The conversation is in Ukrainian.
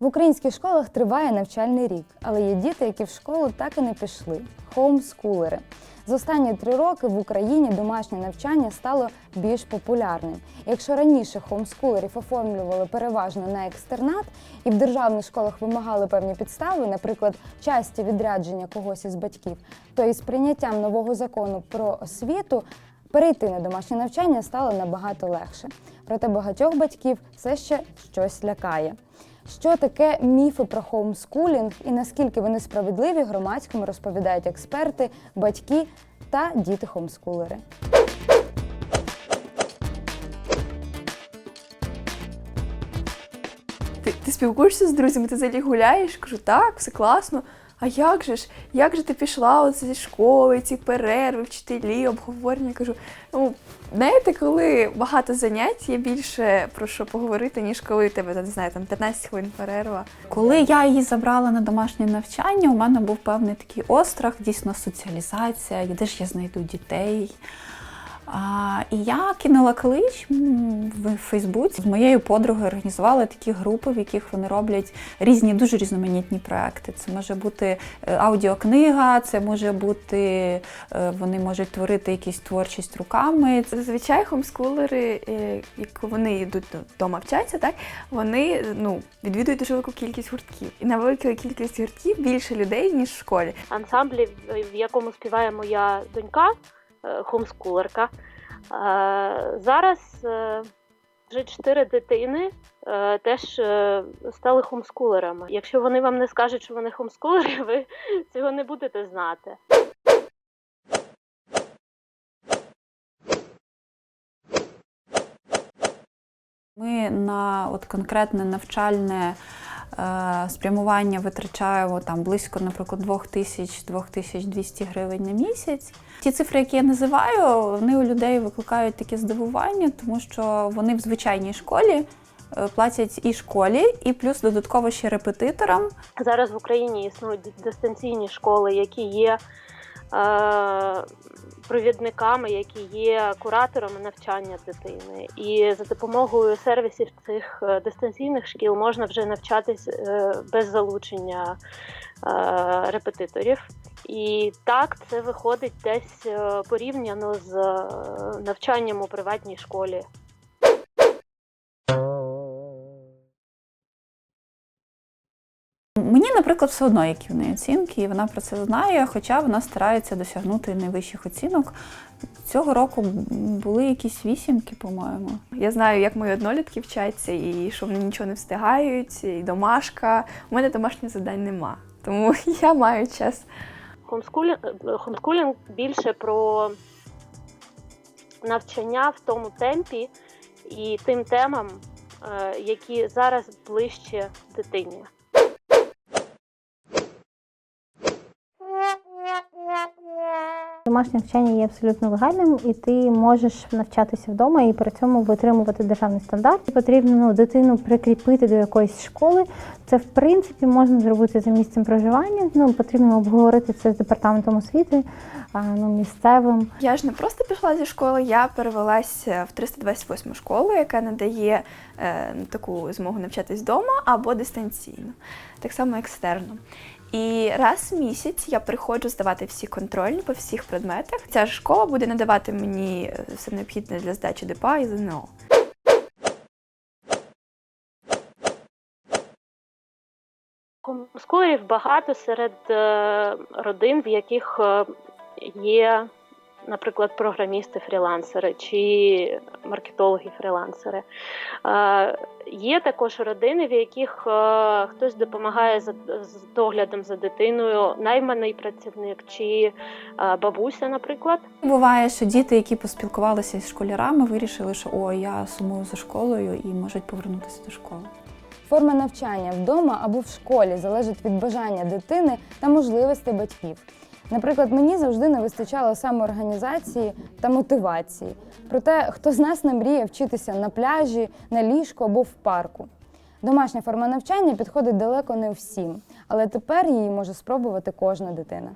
В українських школах триває навчальний рік, але є діти, які в школу так і не пішли хоумскулери. За останні три роки в Україні домашнє навчання стало більш популярним. Якщо раніше хоумскулерів оформлювали переважно на екстернат і в державних школах вимагали певні підстави, наприклад, часті відрядження когось із батьків, то із прийняттям нового закону про освіту перейти на домашнє навчання стало набагато легше. Проте багатьох батьків все ще щось лякає. Що таке міфи про хоумскулінг і наскільки вони справедливі громадському розповідають експерти, батьки та діти-хоумскулери. Ти, ти спілкуєшся з друзями, ти взагалі гуляєш? Кажу, так, все класно. А як же ж? Як же ти пішла зі школи, ці перерви, вчителі, обговорення? Кажу, ну, знаєте, коли багато занять, є більше про що поговорити, ніж коли тебе, не знаю, там 15 хвилин перерва. Коли я її забрала на домашнє навчання, у мене був певний такий острах, дійсно соціалізація, де ж я знайду дітей. А, і я кинула клич в Фейсбуці. З моєю подругою організували такі групи, в яких вони роблять різні, дуже різноманітні проекти. Це може бути е, аудіокнига, це може бути, е, вони можуть творити якусь творчість руками. Зазвичай хомскулери, е, як вони йдуть вдома вчаться, так вони ну, відвідують дуже велику кількість гуртків. І на велику кількість гуртків більше людей, ніж в школі. ансамблі, в- якому співає моя донька, хомскулерка. Е, Зараз е, вже чотири дитини е, теж е, стали хомскулерами. Якщо вони вам не скажуть, що вони хомскулери, ви цього не будете знати. Ми на от конкретне навчальне е, спрямування витрачаємо там близько, наприклад, 2000-2200 гривень на місяць. Ті цифри, які я називаю, вони у людей викликають таке здивування, тому що вони в звичайній школі е, платять і школі, і плюс додатково ще репетиторам. Зараз в Україні існують дистанційні школи, які є е, провідниками, які є кураторами навчання дитини. І за допомогою сервісів цих е, дистанційних шкіл можна вже навчатись е, без залучення е, репетиторів. І так це виходить десь е, порівняно з е, навчанням у приватній школі. Наприклад, все одно, які в неї оцінки, і вона про це знає, хоча вона старається досягнути найвищих оцінок. Цього року були якісь вісімки, по-моєму. Я знаю, як мої однолітки вчаться, і що вони нічого не встигають, і домашка. У мене домашніх завдань нема. Тому я маю час. Хомскулінг, хомскулінг більше про навчання в тому темпі і тим темам, е, які зараз ближче дитині. Домашнє навчання є абсолютно легальним, і ти можеш навчатися вдома і при цьому витримувати державний стандарт. Потрібно ну, дитину прикріпити до якоїсь школи. Це в принципі можна зробити за місцем проживання. Ну потрібно обговорити це з департаментом освіти, ну місцевим. Я ж не просто пішла зі школи, я перевелася в 328 школу, яка надає е, таку змогу навчатись вдома або дистанційно, так само екстерно. І раз в місяць я приходжу здавати всі контрольні по всіх предметах. Ця школа буде надавати мені е, все необхідне для здачі ДПА і ЗНО. Хомскулерів багато серед е, родин, в яких е, є, наприклад, програмісти-фрілансери чи маркетологи-фрілансери. Є також родини, в яких е, хтось допомагає за з доглядом за дитиною, найманий працівник чи е, бабуся, наприклад. Буває, що діти, які поспілкувалися з школярами, вирішили, що о, я сумую за школою і можуть повернутися до школи. Форма навчання вдома або в школі залежить від бажання дитини та можливостей батьків. Наприклад, мені завжди не вистачало самоорганізації та мотивації. Проте, хто з нас не мріє вчитися на пляжі, на ліжку або в парку. Домашня форма навчання підходить далеко не всім, але тепер її може спробувати кожна дитина.